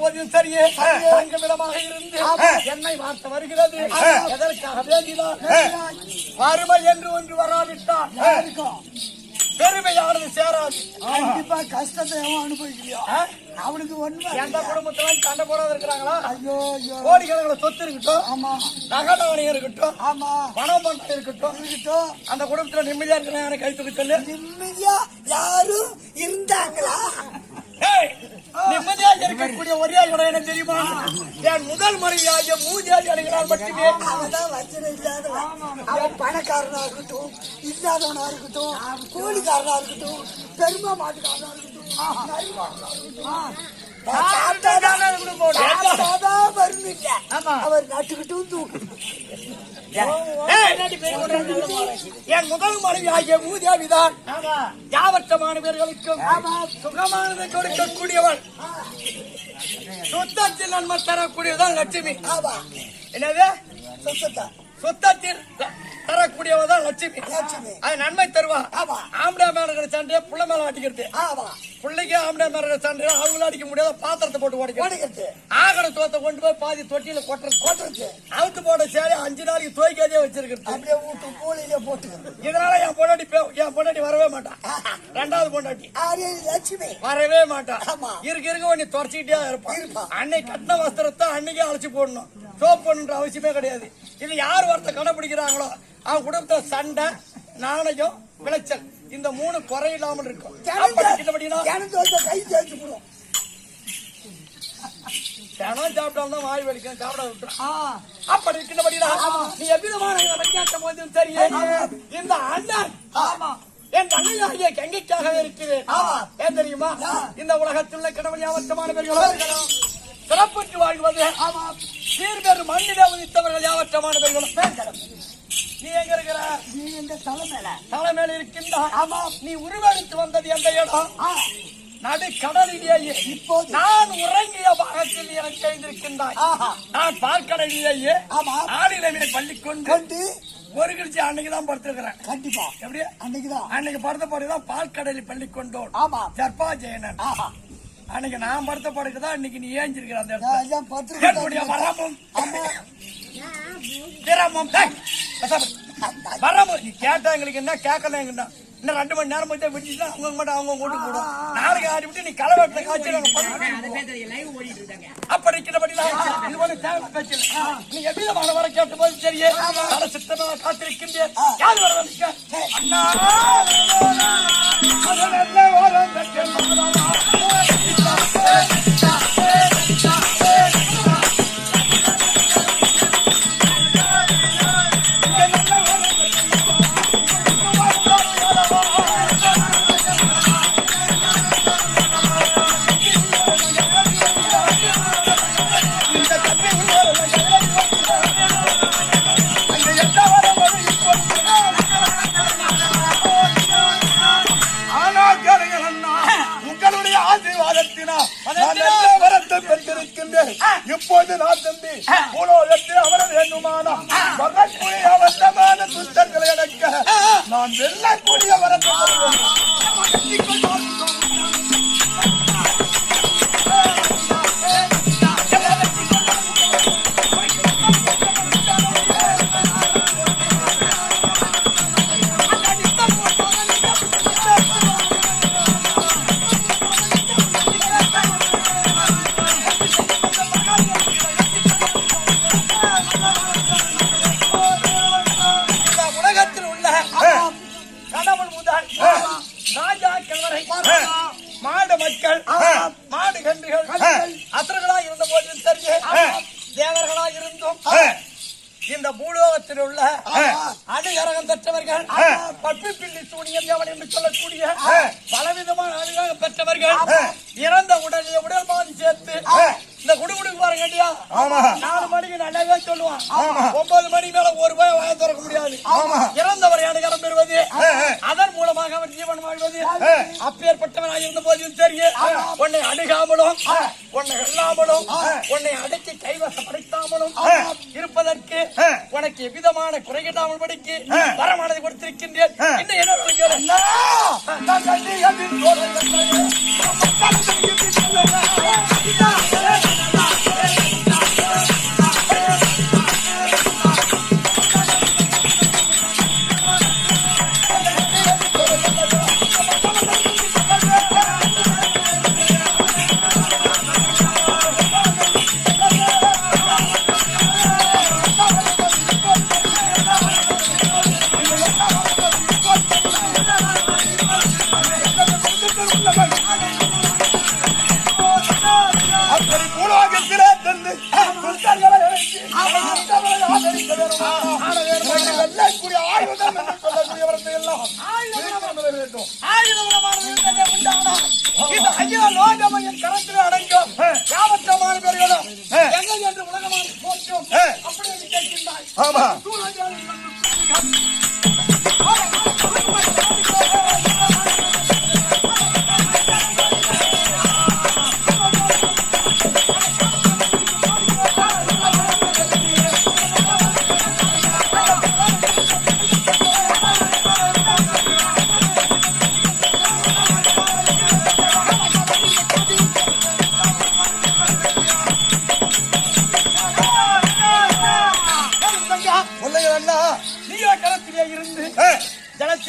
போதிலும் சரியே தங்கமிடமாக இருந்து என்னை வார்த்த வருகிறது. எதற்காக வேண்டினார் வறுமை என்று ஒன்று வராவிட்டால் பெருமையானது சேராது. கண்டிப்பா கஷ்டத்தை எவன் அனுபவிக்கலையோ? அவனுக்கு ஒண்ணுமே எந்த குடும்பத்துல சண்டை போடாத இருக்கிறாங்களா? ஐயோ ஐயோ. கோடிக்கணக்கில் சொத்து இருக்கட்டும் ஆமா. நகநாணயம் இருக்கட்டும் ஆமா. பணம் பணம் இருக்கட்டும் இருக்கட்டும். அந்த குடும்பத்துல நிம்மதியா இருக்கிற எனக்கு கை தூக்கி சொல்லு. நிம்மதியா யாரும் இருந்தாங்களா? இருக்கக்கூடிய ஒரே இடம் என்ன தெரியுமா? என் முதல் மனைவியாகிய மூஜாதி அடைகிறார் மட்டுமே. அவன் பணக்காரனா இருக்கட்டும் இல்லாதவனா இருக்கட்டும் கூலிக்காரனா இருக்கட்டும் பெருமா மாட்டுக்காரனா இருக்கட்டும். அவர் நட்டுக்கிட்டும் என் முதல் மனைவி ஆகிய மூதேவிதான் யாவற்றமான பேர்களுக்கும் சுகமானதை கொடுக்கக்கூடியவள். சுத்தத்தில் நன்மை தரக்கூடியவதான் லட்சுமி. ஆமா என்னது? சுத்தத்தில் தரக்கூடியவள் தான் லட்சுமி. லட்சுமி. அது நன்மை தருவா. ஆமா. ஆம்பளை மேல சண்டையை புள்ள மேல அடிக்கிறது ஆமா பிள்ளைக்கு ஆம்பளை இருக்கிற சண்டையை அவங்களும் அடிக்க முடியாத. பாத்திரத்தை போட்டு உடைக்கிறது. ஓடிக்கிறது ஆகட தோத்த கொண்டு போய் பாதி தொட்டியில கொட்டுறது. கொட்டுறது. அவுத்து போட சேலை அஞ்சு நாளைக்கு துவைக்காதே வச்சிருக்கிறது. அப்படியே வீட்டு கூலியில போட்டுக்கிறது. இதனால என் பொண்டாட்டி என் பொண்டாட்டி வரவே மாட்டான் ரெண்டாவது பொண்டாட்டி. லட்சுமி. வரவே மாட்டான் ஆமா. இருக்க இருக்க உன்னை துறைச்சிக்கிட்டே இருப்பான் இருப்பான். அன்னைக்கு கட்டின வஸ்திரத்தை அன்னைக்கே அழைச்சு போடணும். சோப் பண்ணுன்ற அவசியமே கிடையாது. இது யார் வார்த்தை கடைபிடிக்கிறாங்களோ அவங்க குடும்பத்துல சண்டை நாணயம் விளைச்சல். இந்த மூணு குறையில்லாமல் இருக்கும். அப்படி இருக்கிறபடினா ஜனத்தோட கை தேய்ச்சி போடும் தினம் சாப்பிட்டாலும் வாய் வலிக்கும் சாப்பிட விட்டுரும் அப்படி இருக்கின்றபடினா நீ எவ்விதமான விளையாட்டம் போதும் சரி இந்த அண்ணன் என் தங்கையாகிய கங்கைக்காகவே இருக்கிறேன். ஏன் தெரியுமா? இந்த உலகத்தில் உள்ள கடவுள் யாவற்றமான பேர்களும் சிறப்புற்று வாழ்வது சீர்பெரு மண்ணிலே உதித்தவர்கள் யாவற்றமான பேர்களும் நீ எங்க இருக்கிற நீ இந்த தலைமையில? தலைமையில் இருக்கின்ற ஆமா. நீ உருவெடுத்து வந்தது எந்த இடம்? நடு கடலிலேயே இப்போது. நான் உறங்கிய பாகத்தில் எனக்கு எழுந்திருக்கின்றாய். நான் பார்க்கடலிலேயே ஆளிலமே பள்ளி கொண்டு. ஒரு கிழிச்சி அன்னைக்கு தான் படுத்திருக்கிறேன். கண்டிப்பா. எப்படி? அன்னைக்குதான் அன்னைக்கு படுத்த படுதான் பால்கடலில் பள்ளி கொண்டோன் ஆமா. ஜற்பா ஜெயனன் ஆஹா. அன்னைக்கு நான் படுத்த படுக்கு தான் இன்னைக்கு நீ ஏஞ்சிருக்கிற அந்த இடத்துல. எல்லாம் நீ கேட்டா எங்களுக்கு என்ன கேட்கல எங்கன்னா இன்னும் ரெண்டு மணி நேரம் மட்டும் விட்டுச்சுன்னா அவங்க மட்டும் அவங்க வீட்டுக்கு போடும். நாளைக்கு ஆடி விட்டு நீ கலவரத்தை காய்ச்சி நாங்க பண்ணுவோம் அப்படி இருக்கிறபடி இது போல தேவை நீ எவ்விதமான வர கேட்ட போது சரியே பல சித்தமாக காத்திருக்கின்றேன் யார் வர வந்துக்க அண்ணா பூலோகத்தில் அமர வேண்டுமானா உன்னை அடக்கி கைவசப்படுத்தாமலும் இருப்பதற்கு உனக்கு எவ்விதமான குறைகிட்டாமல் படிக்கு. வரமானதை கொடுத்திருக்கின்றேன். இன்னும் என்ன கேளு என்று வெல்லக்கூடிய ஆயுதம் என்று சொல்லக்கூடியவர்களை எல்லாம் திருப்பி கொண்டு வர வேண்டும். கரத்தில் அடங்கும் யாவற்றமான பேர்களும் எங்கே என்று உலகமான போற்றும் அப்படி கேட்கின்றாய் ஆமா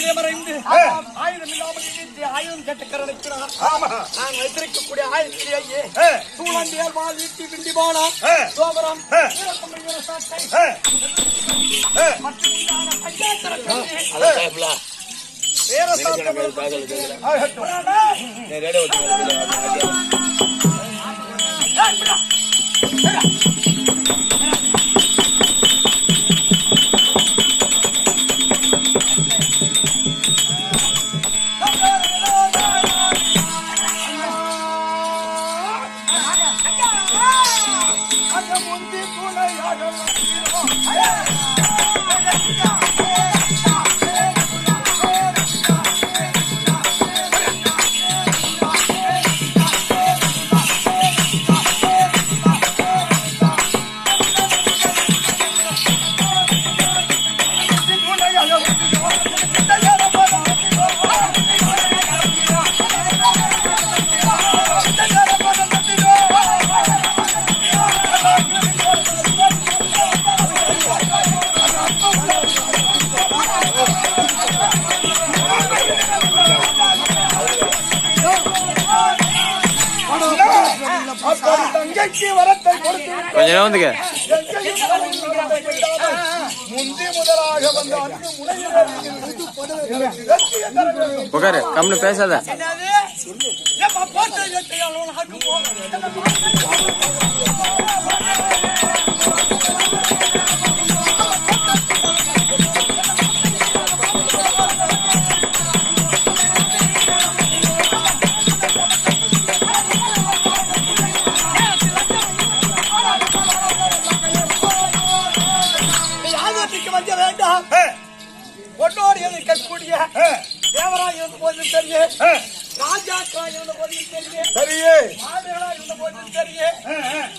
ஜலத்திலே மறைந்து ஆ. ஆயுதம் இல்லாமல் இருந்து ஆயுதம் கட்ட கரணிக்கிறார் ஆமா. நான் வைத்திருக்கக்கூடிய ஆயுதத்திலேயே ஆ, சூழந்தியால் வாழ் வீட்டி பிண்டி போனா. சோபரம் ஆ, மற்றும் பஞ்சாயத்து. வீரசாட்டம் அந்த முந்தி துணையாக அப்படி வெற்றியை தர வேண்டும். உட்காரு கம்னு பேசாத. போட்டு எதிர்க்கக்கூடிய ஆ, தேவராய் இருந்த போது தெரியும் சரியே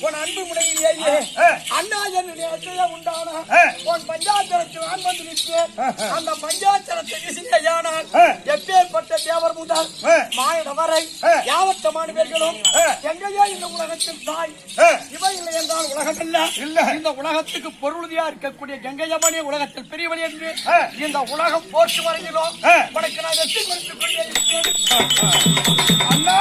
உன் அன்பு முனையிலேயே. அண்ணா என்னுடைய அத்தையா உண்டான. உன் நான் வந்து நிற்பேன் அந்த பஞ்சாச்சரத்தை விசிலையானால் ஆ. எப்பேற்பட்ட தேவர் முதல். மாயன வரை. யாவத்தமான பேர்களும். எங்கேயோ இந்த உலகத்தில் தாய் இவை இல்லை என்றால் உலகம் இல்ல இல்ல. இந்த உலகத்துக்கு பொருளுதியா இருக்கக்கூடிய கங்கையம்மனே உலகத்தில் பெரியவள் என்று. இந்த உலகம் போற்று வரையிலும். உனக்கு நான் வெற்றி கொடுத்துக் கொண்டே இருக்கிறேன் அண்ணா!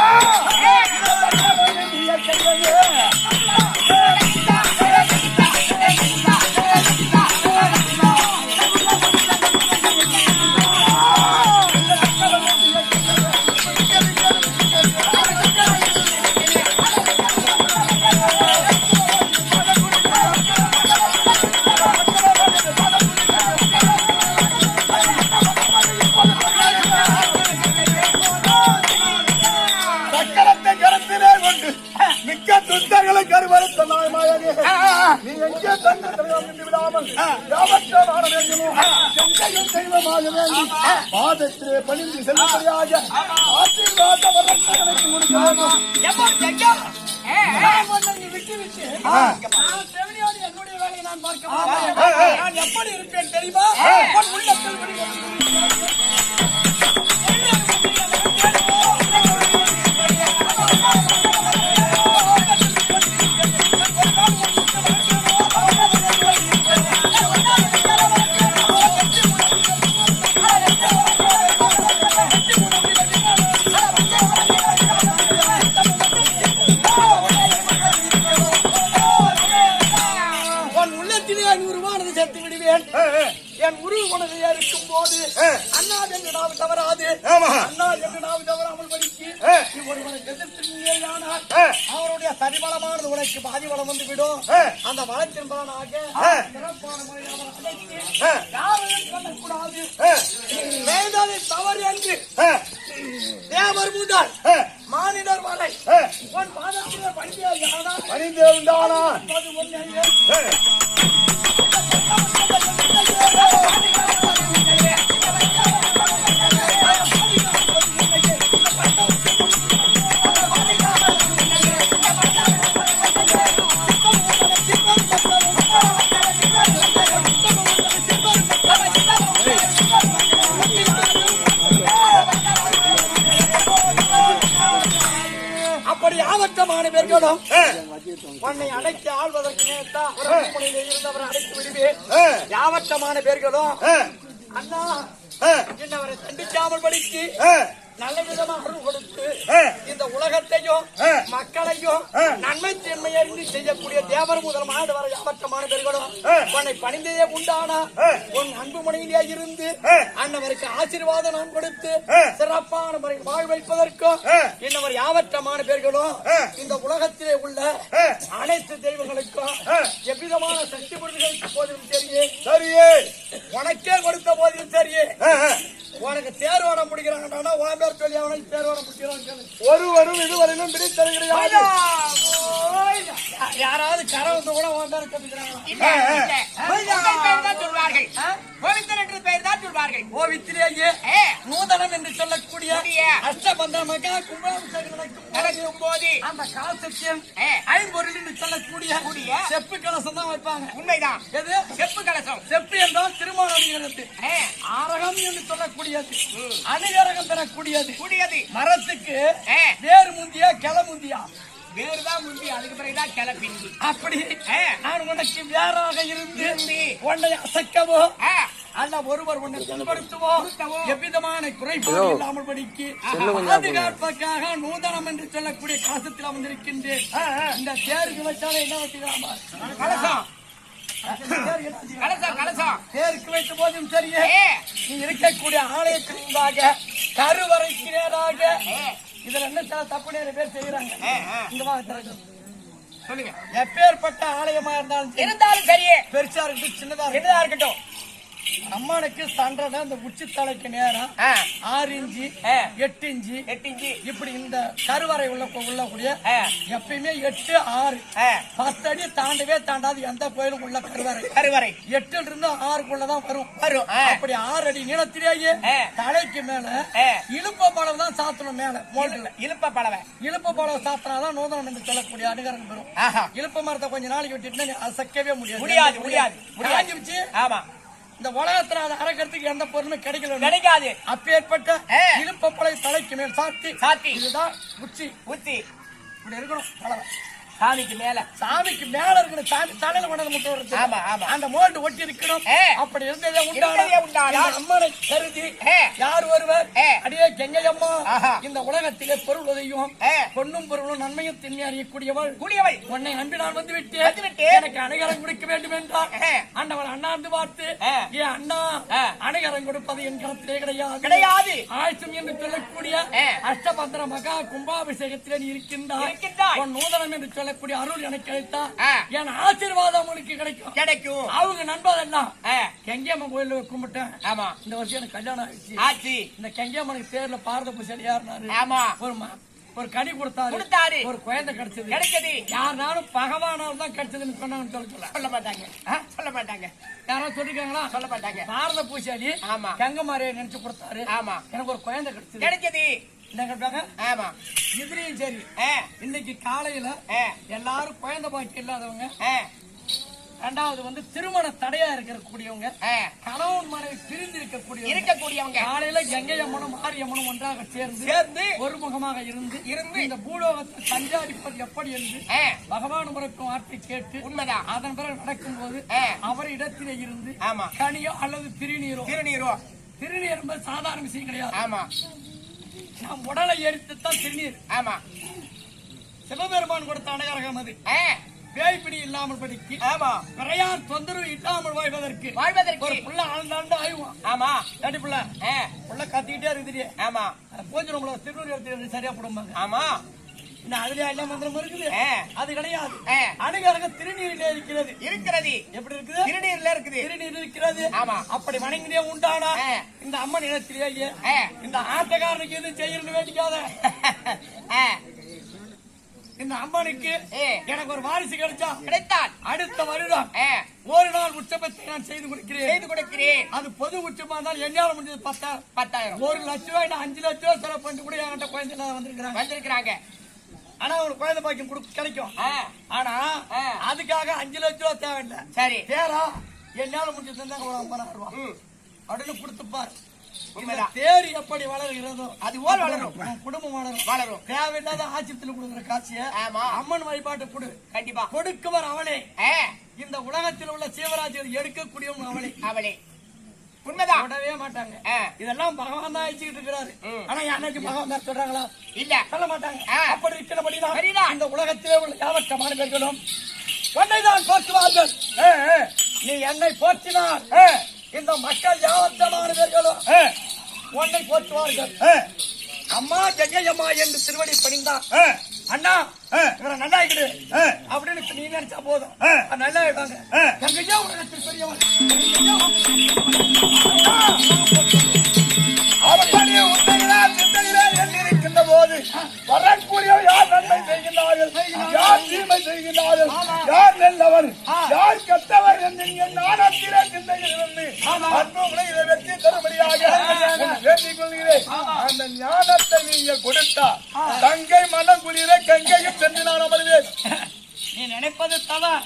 நான் எப்படி இருப்பேன் தெரியுமா? உன் வளம் வந்து விடும். அந்த வளத்தின் பலனாக. சிறப்பான முறையில் தவறு என்று. தேவர் முதல். மானிடர் வரை. உன் பாதத்திலே படிக்கையானால் பணிந்து பேர்களும் ஆ. உன்னை அடைத்து ஆள்வதற்கு நேர்த்தா இருந்தவரை அடைத்து விடுவேன் ஆ. யாவற்றமான பேர்களும். அண்ணா. என்னவரை தண்டிக்காமல் படித்து. நல்ல விதமா அருள் கொடுத்து. இந்த உலகத்தையும். மக்களையும். நன்மை தீன்மை அறிந்து செய்யக்கூடிய தேவர் முதல் மாடு வரை யாவற்றமான பேர்களும். உன்னை பணிந்ததே உண்டானா. உன் அன்பு முனையிலே இருந்து. அன்னவருக்கு ஆசீர்வாதம் நான் கொடுத்து. சிறப்பான முறையில் வாழ் வைப்பதற்கும். இன்னவர் யாவற்றமான பேர்களும். இந்த உலகத்திலே உள்ள. அனைத்து தெய்வங்களுக்கும். எவ்விதமான சக்தி பொருள்களுக்கு போதிலும் சரியே சரியே உனக்கே கொடுத்த போதிலும் சரியே. உனக்கு தேர் ஓட முடிக்கிறாங்கன்னா உன் ஒருவரும் இதுவரையிலும் யா- யாராவது கரை வந்து கூட உன் பேர் தான் சொல்வார்கள். கோவிந்தன் என்று பெயர் தான் சொல்வார்கள். கோவித்திலேயே ஏ, நூதனம் என்று சொல்லக்கூடிய கூடிய அஷ்டபந்த மகா கும்பாபிஷேகம் நடக்கும் போது அந்த காலசத்தியம். ஐம்பொருள் என்று சொல்லக்கூடிய கூடிய செப்பு கலசம் தான் வைப்பாங்க. உண்மைதான். எது? செப்பு கலசம். செப்பு என்றால் திருமணம் ஆரகம் என்று சொல்லக்கூடியது. அணிகரகம் பெறக்கூடியது. கூடியது. மரத்துக்கு. வேர் முந்தியா கிளை முந்தியா வேறுதான் முந்தி அதுக்கு பிறகுதான் கிளப்பிந்தி அப்படி. நான் உனக்கு வேறாக இருந்து. உன்னை அசைக்கவோ அல்ல ஒருவர் உன்னை துன்படுத்துவோ. எவ்விதமான குறைபாடு இல்லாமல் படிக்கு பாதுகாப்புக்காக நூதனம் என்று சொல்லக்கூடிய கலசத்தில் அமர்ந்திருக்கின்றேன். இந்த தேருக்கு வச்சாலே என்ன வச்சுக்கலாமா கலசம். கலசம் கலசம். தேருக்கு வைத்த போதும் சரியே. நீ இருக்கக்கூடிய ஆலயத்தின் முன்பாக கருவறைக்கு நேராக இதுல என்ன சில தப்பு நேர பேர் செய்யறாங்க வா திறக்கு. சொல்லுங்க. எப்பேற்பட்ட ஆலயமா இருந்தாலும் இருந்தாலும் சரியே பெருசா இருக்கட்டும் சின்னதா என்னதா இருக்கட்டும். அம்மனுக்கு சன்றனை இந்த உச்சி தலைக்கு நேரம். ஆறு இன்ச்சு ஆ. எட்டு இன்ச்சு எட்டு இஞ்சி. இப்படி இந்த கருவறை உள்ள உள்ளக்கூடிய ஆ. எப்பயுமே எட்டு ஆறு. பத்து அடி தாண்டவே தாண்டாது எந்த கோயிலும் உள்ள கருவறை. கருவறை. எட்டுல இருந்து ஆறுக்குள்ளதான் வரும். வரும். அப்படி ஆறு அடி நீளத்திலேயே. தலைக்கு மேல. இழுப்ப பழம் தான் சாத்தணும் மேல. மோட்டுல இழுப்ப பலவை இழுப்ப பழம் சாத்தினாதான் நூதனம் என்று சொல்லக்கூடிய அனுகரம் பெறும் ஆஹா. இழுப்ப மரத்தை கொஞ்ச நாளைக்கு விட்டுட்டு அசைக்கவே முடியாது. முடியாது, முடியாது, முடியாது. ஆமா. இந்த உலகத்துல அதை அறக்கிறதுக்கு எந்த பொருளுமே கிடைக்கல. கிடைக்காது. அப்பேற்பட்ட ஆ. இழுப்பப்பழை தலைக்கு மேல் சாத்தி. சாத்தி. இதுதான் உச்சி. ஊத்தி இப்படி இருக்கணும். பழம் சாமிக்கு மேல சாமிக்கு மேல இருக்கணும் சாமி தலையில கொண்டது முட்டை வருது ஆமா, ஆமா. அந்த மோல்டு ஒட்டி இருக்கணும். அப்படி இருந்ததே இருந்ததே உண்டானா. அம்மனை கருதி. யார் ஒருவர். அடியே கெங்கையம்மா. இந்த உலகத்திலே பொருள் உதவியும். பொன்னும் பொருளும் நன்மையும் திண்ணி அறியக்கூடியவள் கூடியவை உன்னை நம்பி நான் வந்து விட்டேன். எனக்கு அணைகரம் கொடுக்க வேண்டும் என்றார் ஆ. அண்ணவர் அண்ணாந்து பார்த்து. ஏன் அண்ணா. அணைகரம் கொடுப்பது என் கரத்திலே கிடையாது கிடையாது ஆயுஷம் என்று சொல்லக்கூடிய. அஷ்டபத்திர மகா கும்பாபிஷேகத்திலே நீ இருக்கின்றாய். உன் நூதனம் என்று சொல்லக்கூடிய அருள் எனக்கு கிடைத்தா. என் ஆசீர்வாதம் உனக்கு கிடைக்கும். கிடைக்கும். அவங்க நண்பதெல்லாம் கெங்கியம்மன் கோயில்ல கும்பிட்டேன். ஆமா. இந்த வருஷம் எனக்கு கல்யாணம் ஆயிடுச்சு. ஆச்சு. இந்த கெங்கியம்மனுக்கு பேர்ல பாரத பூசல் யாருனாரு ஆமா. ஒரு ஒரு கனி கொடுத்தாரு. கொடுத்தாரு. ஒரு குழந்தை கிடைச்சது. கிடைச்சது. யாருனாலும் பகவானால் தான் கிடைச்சதுன்னு சொன்னாங்கன்னு சொல்லல சொல்ல. மாட்டாங்க. சொல்ல மாட்டாங்க. யாராவது சொல்லிருக்காங்களா? சொல்ல மாட்டாங்க. பாரத பூசாலி ஆமா. கங்கமாரியை நினைச்சு கொடுத்தாரு. ஆமா. எனக்கு ஒரு குழந்தை கிடைச்சது. கிடைச்சது. ஆமா. இதுலயும் சரி. இன்னைக்கு காலையில எல்லாரும் குழந்தை பாக்கி இல்லாதவங்க ரெண்டாவது வந்து திருமண தடையா இருக்கக்கூடியவங்க. கணவன் மனைவி பிரிந்து இருக்கக்கூடியவங்க இருக்கக்கூடியவங்க. காலையில கங்கை அம்மனும் மாரியம்மனும் ஒன்றாக சேர்ந்து சேர்ந்து ஒருமுகமாக இருந்து இருந்து இந்த பூலோகத்தை சஞ்சாரிப்பது எப்படி என்று பகவான் முறைக்கும் வார்த்தை கேட்டு உண்மைதான். அதன் பிறகு நடக்கும்போது ஆ. அவர் இடத்திலே இருந்து ஆமா. கனியோ அல்லது திருநீரோ? திருநீரோ. திருநீர் என்பது சாதாரண விஷயம் கிடையாது. ஆமா. நம் உடலை எரித்து தான் திருநீர் ஆமா. சிவபெருமான் கொடுத்த அடையாளம் அது. பேய்பிடி இல்லாமல் படிக்கு ஆமா. விரையார் தொந்தரவு இல்லாமல் வாழ்வதற்கு. ஒரு வாழ்வதற்கு புள்ள ஆழ்ந்தாண்டு ஆயுவான். ஆமா. ஏடி புள்ள? புள்ள கத்திக்கிட்டே இருக்குது. ஆமா. கொஞ்சம் நம்மள திருநூறு சரியா போடுவாங்க ஆமா. அதுலயே எல்லா மந்திரம் இருக்குது. அது கிடையாது. அணுகரக திருநீரிலே இருக்கிறது. இருக்கிறது. எப்படி இருக்குது? திருநீர்ல இருக்குது. திருநீர் இருக்கிறது. ஆமா. அப்படி வணங்கினே உண்டானா. இந்த அம்மன் இனத்திலேயே ஆ. இந்த ஆட்டக்காரனுக்கு எது செய்யணும்னு வேண்டிக்காத. இந்த அம்மனுக்கு. எனக்கு ஒரு வாரிசு கிடைச்சா கிடைத்தான் அடுத்த வருடம் ஒரு நாள் உற்சவத்தை நான் செய்து கொடுக்கிறேன். செய்து கொடுக்கிறேன். அது பொது உற்சவமா இருந்தால் என்னால முடிஞ்சது பத்தாயிரம். பத்தாயிரம். ஒரு லட்சம் ரூபாய் அஞ்சு லட்சம் ரூபாய் செலவு பண்ணிட்டு கூட என்கிட்ட குழந்தை வந்திருக்கிறாங்க. வந்திருக்கிறாங்க. ஆனா ஒரு குழந்தை பாக்கியம் கொடு- கிடைக்கும். ஆனா. அதுக்காக அஞ்சு லட்சம் ரூபாய் தேவையில்லை. சரி. தேரா என்னால முடிஞ்சது தந்தாங்க ஒரு ஐம்பதாயிரம் ரூபாய் ம், அப்படின்னு கொடுத்துப்பார். தேர் எப்படி வளர்கிறதோ அது போல் வளரும். குடும்பம் வளரும். வளரும். தேவையில்லாத ஆட்சியத்தில் கொடுக்குற காட்சிய ஆமா. அம்மன் வழிபாட்டு கொடு. கண்டிப்பா. கொடுக்குவர் அவனே. இந்த உலகத்தில் உள்ள சீவராஜ்யர் எடுக்கக்கூடியவன் அவனே. அவளே உண்மைதான். விடவே மாட்டாங்க. இதெல்லாம் பகவான் தான் அழிச்சுக்கிட்டு இருக்கிறாரு. ஆனா யாராச்சும் பகவான் தான் சொல்றாங்களா? இல்ல. சொல்ல மாட்டாங்க. அப்படி இருக்கிறபடிதான் சரிதான். இந்த உலகத்திலே உள்ள யாவற்ற மாணவர்களும் உன்னைதான் போற்றுவார்கள்? நீ என்னை போற்றினார். இந்த மக்கள் யாவற்ற மாணவர்களும் ஏ, உன்னை போற்றுவார்கள். அம்மா ஜெயம்மா என்று திருவடி பணிந்தார் ஏ, அண்ணா நல்லா ஏ. அப்படின்னு நீ நினைச்சா போதும். நல்லா ஆ. எங்கேயோ உலகத்தில் பெரியவன். எங்கேயோ போது. வரக்கூடிய யார் நன்மை செய்கின்றார்கள்? யார் தீமை செய்கின்றார்கள்? யார் நல்லவர்? யார் கெட்டவர் என்று என் நாணத்திலே சிந்தையில் இருந்து அன்புகளை இதை வெற்றி தரும்படியாக வேண்டிக் கொள்கிறேன். அந்த ஞானத்தை நீங்கள் கொடுத்தா தங்கை மனம் குளிர கங்கையும் சென்று நான் அமர்வேன். நீ நினைப்பது தவறு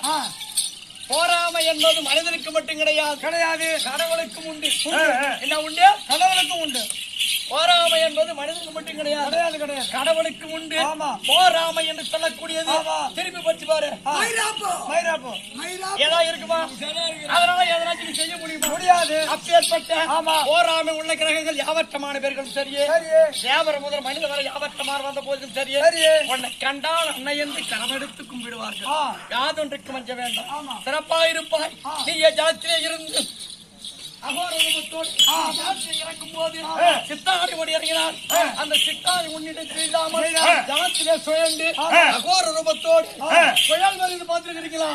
போராமை என்பது மனிதனுக்கு மட்டும் கிடையாது. கிடையாது. கடவுளுக்கும் உண்டு. என்ன உண்டு? கடவுளுக்கும் உண்டு. போராமை என்பது மனிதனுக்கு மட்டும் கிடையாது. கிடையாது கிடையாது. கடவுளுக்கு உண்டு. போராமை என்று சொல்லக்கூடியது. திருப்பி பச்சு பாரு. ஏதா இருக்குமா? அதனால எதனாச்சும் செய்ய முடியுமா? முடியாது. அப்பேற்பட்ட போராமை உள்ள கிரகங்கள் யாவற்றமான பேர்களும் சரியே. தேவர முதல் மனித வரை யாவற்றமான வந்த போதும் சரியே. உன்னை கண்டால் அன்னை என்று கரமெடுத்து கும்பிடுவார்கள் யாதொன்றுக்கு மஞ்ச வேண்டாம். சிறப்பாக இருப்பாய் நீ ஜாத்திலே இருந்து ஜாத்திரை இறக்கும் போது சித்தாடி ஓடி இறங்கினார். அந்த சித்தாடி உன்னிடத்தில் இல்லாமல் ஜாத்திலே சுழண்டு அகோர ரூபத்தோடு புயல் வருது பார்த்துருக்கிறீங்களா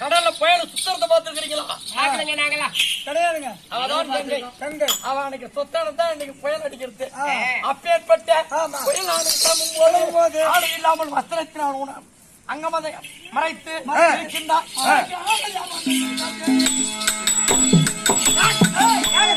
கடல்ல புயல் சுத்தரத்தை நாங்களா கிடையாதுங்க. அவதான் கங்கை. கங்கை. அவன் அன்னைக்கு சொத்தானது தான் இன்னைக்கு புயல் அடிக்கிறது. அப்பேற்பட்ட புயல் போது ஆடை இல்லாமல் வஸ்திரத்தில் அவன் அங்கமதை மறைத்து இருக்கின்றான் கீழே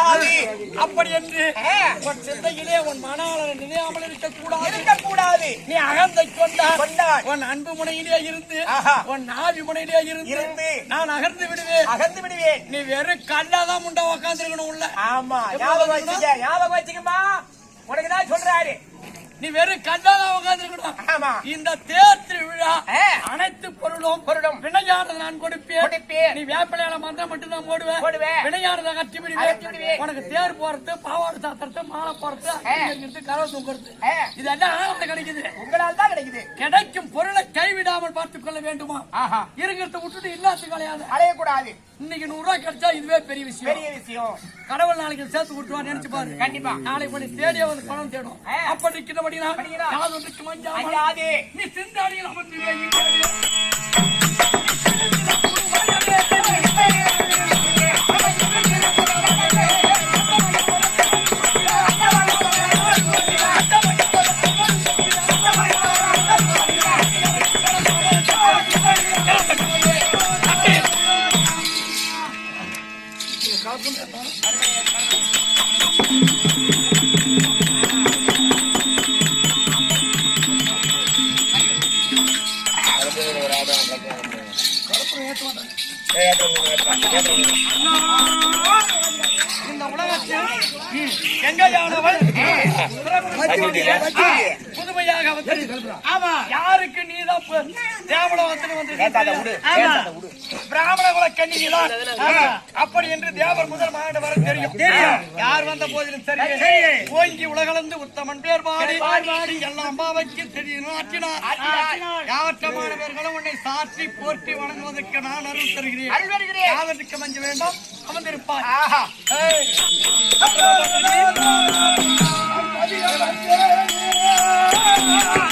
முடியாது. அப்படி என்று. உன் சிந்தையிலே உன் மனாளரை நினையாமல் இருக்கக்கூடாது இருக்கக்கூடாது நீ அகந்தை கொண்டார். உன் அன்பு முனையிலே இருந்து. உன் நாவி முனையிலே இருந்து இருந்து. நான் அகர்ந்து விடுவேன் அகர்ந்து விடுவேன் நீ வெறும் கல்லாதான் முண்டா உக்காந்துருக்கணும் உள்ள ஆமா ஞாபகம்? வச்சுக்க ஞாபகம் வச்சுக்கமா உனக்கு தான் சொல்றாரு நீ வெறும் கல்லாதான் உட்காந்துருக்கணும். இந்த தேர் திருவிழா. அனைத்து பொருளும் பொருளும். வினையானது நான் கொடுப்பேன். நீ வேப்பிலையில மந்திரம் மட்டும் தான் போடுவேன். போடுவேன். வினையானதை கட்டி விடுவேன். உனக்கு தேர் போறது பாவாடை சாத்துறது மாலை போறது கரவை தூக்குறது. இதெல்லாம் ஆனந்த கிடைக்குது? உங்களால் தான் கிடைக்குது. கிடைக்கும் பொருளை கைவிடாமல் பார்த்துக் கொள்ள வேண்டுமா? ஆஹா. இருக்கிறத விட்டுட்டு இல்லாத கிடையாது அலையக்கூடாது. இன்னைக்கு நூறு ரூபாய் கிடைச்சா இதுவே பெரிய விஷயம். பெரிய விஷயம். கடவுள் நாளைக்கு சேர்த்து விட்டுருவார் நினைச்சு பாரு. கண்டிப்பா. நாளைக்கு தேடிய வந்து பணம் தேடும். ஆ. அப்ப நிக்கிறபடி படிக்கிறா. யாதொன்றுக்கு மஞ்சாமல் அஞ்சாது நீ சிந்தாடியில் அமர்ந்து வையுங்கள். இந்த உலகத்தில் எங்கையானவள் வந்து ஆமா. யாருக்கு நீதான் தேவலோகத்தில் வந்து. பிராமண குல ஆமா. அப்படி என்று தேவர் முதல் மாநில வர தெரியும். யார் வந்த போதிலும் சரி. ஓங்கி உலகளந்து உத்தமன் பேர் பாடி. எல்லாம் அம்பாவைக்கு தெரியும். யாவற்றமானவர்களும் உன்னை சாற்றி போற்றி வணங்குவதற்கு நான் அருள் தருகிறேன். யாவருக்கு மஞ்ச வேண்டும்? அமர்ந்திருப்பார். ஆஹா. Yeah.